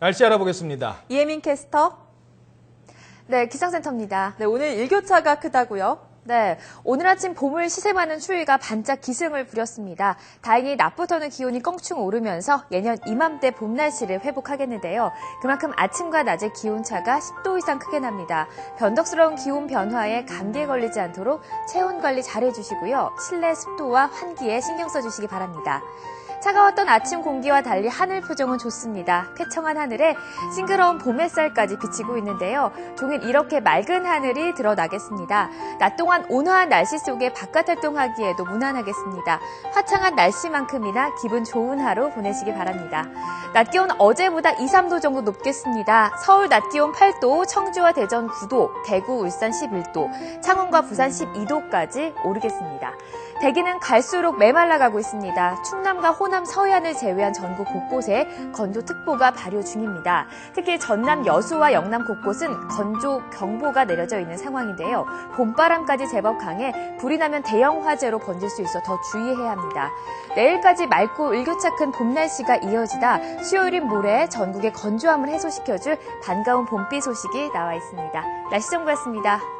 날씨 알아보겠습니다. 이혜민 캐스터. 네, 기상센터입니다. 네, 오늘 일교차가 크다고요? 네, 오늘 아침 봄을 시샘하는 추위가 반짝 기승을 부렸습니다. 다행히 낮부터는 기온이 껑충 오르면서 예년 이맘때 봄 날씨를 회복하겠는데요. 그만큼 아침과 낮의 기온차가 10도 이상 크게 납니다. 변덕스러운 기온 변화에 감기에 걸리지 않도록 체온 관리 잘 해주시고요. 실내 습도와 환기에 신경 써주시기 바랍니다. 차가웠던 아침 공기와 달리 하늘 표정은 좋습니다. 쾌청한 하늘에 싱그러운 봄 햇살까지 비치고 있는데요. 종일 이렇게 맑은 하늘이 드러나겠습니다. 낮 동안 온화한 날씨 속에 바깥 활동하기에도 무난하겠습니다. 화창한 날씨만큼이나 기분 좋은 하루 보내시기 바랍니다. 낮 기온 어제보다 2, 3도 정도 높겠습니다. 서울 낮 기온 8도, 청주와 대전 9도, 대구, 울산 11도, 창원과 부산 12도까지 오르겠습니다. 대기는 갈수록 메말라가고 있습니다. 충남과 호남 서해안을 제외한 전국 곳곳에 건조특보가 발효 중입니다. 특히 전남 여수와 영남 곳곳은 건조 경보가 내려져 있는 상황인데요. 봄바람까지 제법 강해 불이 나면 대형 화재로 번질 수 있어 더 주의해야 합니다. 내일까지 맑고 일교차 큰 봄 날씨가 이어지다 수요일인 모레 전국의 건조함을 해소시켜줄 반가운 봄비 소식이 나와 있습니다. 날씨 정보였습니다.